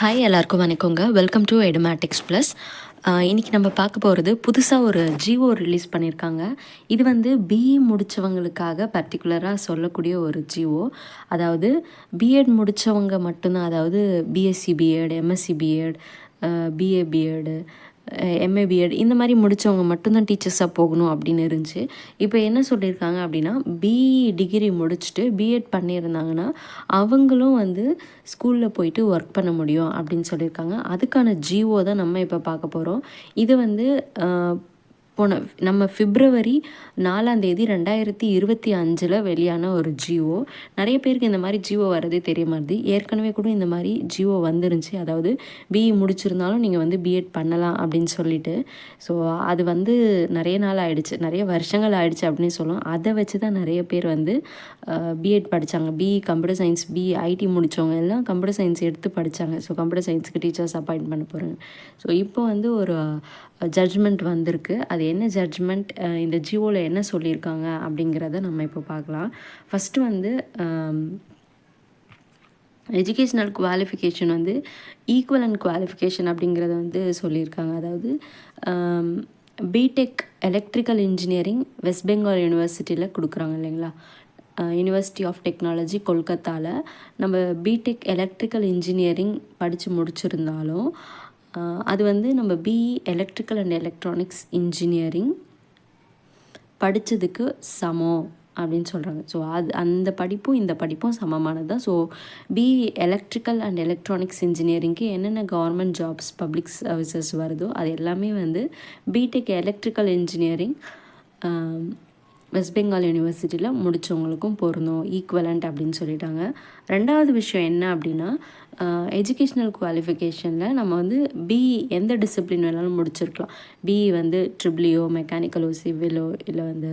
Hi எல்லாருக்கும் வணக்கங்க. Welcome to Edumatics plus இன்றைக்கி நம்ம பார்க்க போகிறது புதுசாக ஒரு ஜிஓ ரிலீஸ் பண்ணியிருக்காங்க இது வந்து பிஇ முடித்தவங்களுக்காக பர்டிகுலராக சொல்லக்கூடிய ஒரு ஜிஓ அதாவது பிஎட் முடித்தவங்க மட்டும்தான் அதாவது BSc BEd MSc BEd BA BEd MA BEd இந்த மாதிரி முடித்தவங்க மட்டும்தான் டீச்சர்ஸாக போகணும் அப்படின்னு இருந்துச்சு. இப்போ என்ன சொல்லியிருக்காங்க அப்படின்னா பிஇ டிகிரி முடிச்சுட்டு பிஎட் பண்ணியிருந்தாங்கன்னா அவங்களும் வந்து ஸ்கூலில் போயிட்டு ஒர்க் பண்ண முடியும் அப்படின்னு சொல்லியிருக்காங்க. அதுக்கான ஜிஓ தான் நம்ம இப்போ பார்க்க போகிறோம் இது வந்து போன நம்ம பிப்ரவரி நாலாம் தேதி ரெண்டாயிரத்தி இருபத்தி அஞ்சில் வெளியான ஒரு ஜியோ. நிறைய பேருக்கு இந்த மாதிரி ஜியோ வரதே தெரிய மாதிரி ஏற்கனவே கூட இந்த மாதிரி ஜியோ வந்துருந்துச்சு. அதாவது பிஇ முடிச்சிருந்தாலும் நீங்கள் வந்து பிஎட் பண்ணலாம் அப்படின்னு சொல்லிட்டு. ஸோ அது வந்து நிறைய நாள் ஆகிடுச்சு நிறைய வருஷங்கள் ஆகிடுச்சு அப்படின்னு சொல்லுவோம் அதை வச்சு தான் நிறைய பேர் வந்து பிஎட் படித்தாங்க BE computer science BE IT முடித்தவங்க எல்லாம் கம்ப்யூட்டர் சயின்ஸ் எடுத்து படித்தாங்க ஸோ கம்ப்யூட்டர் சயின்ஸுக்கு டீச்சர்ஸ் அப்பாயிண்ட் பண்ண போகிறாங்க ஸோ இப்போ வந்து ஒரு ஜட்ஜ்மெண்ட் வந்திருக்கு. அது என்ன ஜட்ஜ்மெண்ட் இந்த ஜியோவில் என்ன சொல்லியிருக்காங்க அப்படிங்கிறத நம்ம இப்போ பார்க்கலாம். ஃபஸ்ட்டு வந்து எஜுகேஷ்னல் குவாலிஃபிகேஷன் வந்து ஈக்குவல் அண்ட் குவாலிஃபிகேஷன் அப்படிங்கிறத வந்து சொல்லியிருக்காங்க. அதாவது BTech electrical engineering West Bengal யூனிவர்சிட்டியில் கொடுக்குறாங்க இல்லைங்களா? யூனிவர்சிட்டி ஆஃப் டெக்னாலஜி கொல்கத்தாவில் நம்ம பிடெக் எலக்ட்ரிக்கல் இன்ஜினியரிங் படித்து முடிச்சிருந்தாலும் அது வந்து நம்ம BE electrical and electronics engineering படித்ததுக்கு சமம் அப்படின்னு சொல்கிறாங்க ஸோ அது அந்த படிப்பும் இந்த படிப்பும் சமமானது தான் so BE electrical and electronics இன்ஜினியரிங்க்கு என்னென்ன கவர்மெண்ட் ஜாப்ஸ் பப்ளிக் சர்வீசஸ் வருதோ அது எல்லாமே வந்து BTech electrical engineering West Bengal யூனிவர்சிட்டியில் முடித்தவங்களுக்கும் பொருந்தும் ஈக்குவலண்ட் அப்படின்னு சொல்லிட்டாங்க. ரெண்டாவது விஷயம் என்ன அப்படின்னா எஜுகேஷ்னல் குவாலிஃபிகேஷனில் நம்ம வந்து பிஇ எந்த டிசிப்ளின் வேணாலும் முடிச்சிருக்கலாம். பிஇ வந்து ட்ரிபிளியோ மெக்கானிக்கலோ சிவிலோ இல்லை வந்து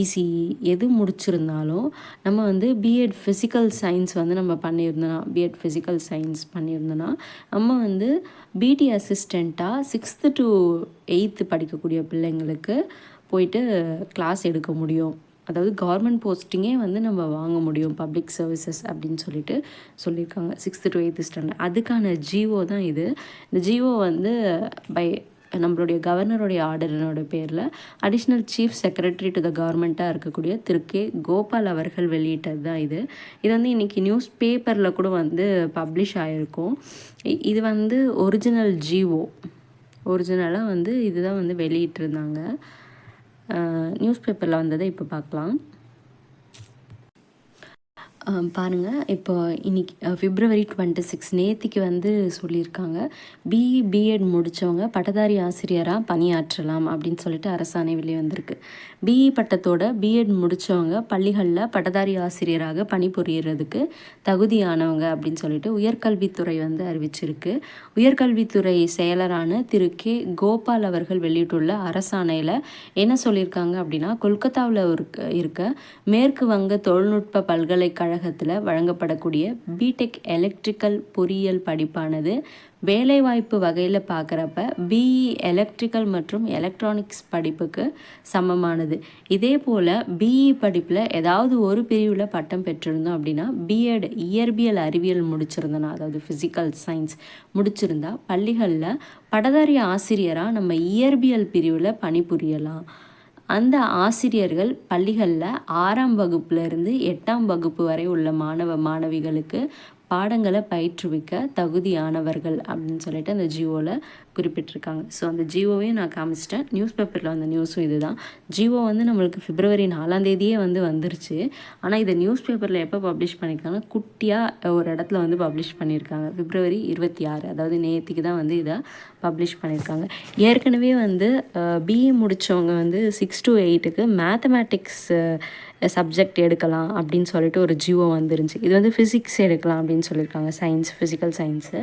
இசிஇ எது முடிச்சிருந்தாலும் நம்ம வந்து பிஎட் ஃபிசிக்கல் சயின்ஸ் வந்து நம்ம பண்ணியிருந்தோன்னா பிஎட் ஃபிசிக்கல் சயின்ஸ் பண்ணியிருந்தோன்னா நம்ம வந்து பிடி அசிஸ்டண்ட்டாக சிக்ஸ்த்து டு எயித்து படிக்கக்கூடிய பிள்ளைங்களுக்கு போயிட்டு கிளாஸ் எடுக்க முடியும். அதாவது கவர்மெண்ட் போஸ்டிங்கே வந்து நம்ம வாங்க முடியும் பப்ளிக் சர்வீசஸ் அப்படின்னு சொல்லிட்டு சொல்லியிருக்காங்க சிக்ஸ்த்து டு எயித்து ஸ்டாண்டர்ட் அதுக்கான ஜிஓ தான் இது. இந்த ஜிஓ வந்து பை நம்மளுடைய கவர்னருடைய ஆர்டரினோட பேரில் additional chief secretary to the கவர்மெண்ட்டாக இருக்கக்கூடிய திரு கே கோபால் அவர்கள் வெளியிட்டது தான் இது. இது வந்து இன்றைக்கி நியூஸ் பேப்பரில் கூட வந்து பப்ளிஷ் ஆகிருக்கும் இது வந்து ஒரிஜினல் ஜிஓ ஒரிஜினலாக வந்து இதுதான் வந்து வெளியிட்டிருந்தாங்க. நியூஸ் பேப்பரில் வந்ததை இப்போ பார்க்கலாம். பாருங்கள் இப்போ இன்னைக்கு ஃபிப்ரவரி டுவெண்ட்டி சிக்ஸ் நேத்திக்கு வந்து சொல்லியிருக்காங்க பிஇ பிஎட் முடித்தவங்க பட்டதாரி ஆசிரியராக பணியாற்றலாம் அப்படின்னு சொல்லிட்டு அரசாணை வெளியே வந்திருக்கு பிஇ பட்டத்தோட பிஎட் முடித்தவங்க பள்ளிகளில் பட்டதாரி ஆசிரியராக பணிபுரியறதுக்கு தகுதியானவங்க அப்படின்னு சொல்லிட்டு உயர்கல்வித்துறை வந்து அறிவிச்சிருக்கு. உயர்கல்வித்துறை செயலரான திரு. கே. கோபால் அவர்கள் வெளியிட்டுள்ள அரசாணையில் என்ன சொல்லியிருக்காங்க அப்படின்னா கொல்கத்தாவில் இருக்க மேற்கு வங்க தொழில்நுட்ப பல்கலைக்கழக கழகத்தில் வழங்கப்படக்கூடிய பிடெக் எலக்ட்ரிக்கல் பொறியியல் படிப்பானது வேலைவாய்ப்பு வகையில் பார்க்குறப்ப பிஇ எலக்ட்ரிக்கல் மற்றும் எலக்ட்ரானிக்ஸ் படிப்புக்கு சமமானது. இதே போல் பிஇ படிப்பில் ஏதாவது ஒரு பிரிவில் பட்டம் பெற்றிருந்தோம் அப்படின்னா பிஎட் இயற்பியல் அறிவியல் முடிச்சிருந்தோன்னா அதாவது ஃபிசிக்கல் சயின்ஸ் முடிச்சிருந்தா பள்ளிகளில் படதாரி ஆசிரியராக நம்ம இயற்பியல் பிரிவில் பணிபுரியலாம். அந்த ஆசிரியர்கள் பள்ளிகளில் ஆறாம் வகுப்புலேருந்து எட்டாம் வகுப்பு வரை உள்ள மாணவ மாணவிகளுக்கு பாடங்களை பயிற்றுவிக்க தகுதியானவர்கள் அப்படின்னு சொல்லிட்டு அந்த ஜியோவில் குறிப்பிட்டிருக்காங்க. ஸோ அந்த ஜியோவையும் நான் காமிச்சிட்டேன். நியூஸ் பேப்பரில் வந்த நியூஸும் இது தான் ஜியோ வந்து நம்மளுக்கு பிப்ரவரி நாலாம் தேதியே வந்து வந்துருச்சு. ஆனால் இதை நியூஸ் பேப்பரில் எப்போ பப்ளிஷ் பண்ணியிருக்காங்க குட்டியாக ஒரு இடத்துல வந்து பப்ளிஷ் பண்ணியிருக்காங்க பிப்ரவரி இருபத்தி ஆறு. அதாவது நேற்றுக்கு தான் வந்து இதை பப்ளிஷ் பண்ணியிருக்காங்க ஏற்கனவே வந்து பிஏ முடித்தவங்க வந்து சிக்ஸ் டு எயிட்டுக்கு மேத்தமேட்டிக்ஸ் சப்ஜெக்ட் எடுக்கலாம் அப்படின்னு சொல்லிட்டு ஒரு ஜியோ வந்துருந்துச்சு. இது வந்து ஃபிசிக்ஸ் எடுக்கலாம் அப்படின்னு சொல்லியிருக்காங்க சயின்ஸ் ஃபிசிக்கல் சயின்ஸு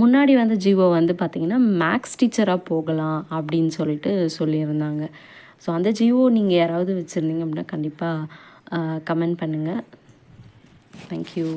முன்னாடி வந்து ஜியோ வந்து பார்த்திங்கன்னா மேக்ஸ் டீச்சராக போகலாம் அப்படின்னு சொல்லிட்டு சொல்லியிருந்தாங்க. ஸோ அந்த ஜியோ நீங்கள் யாராவது வச்சுருந்தீங்க அப்படின்னா கண்டிப்பாக கமெண்ட் பண்ணுங்கள் தேங்க்யூ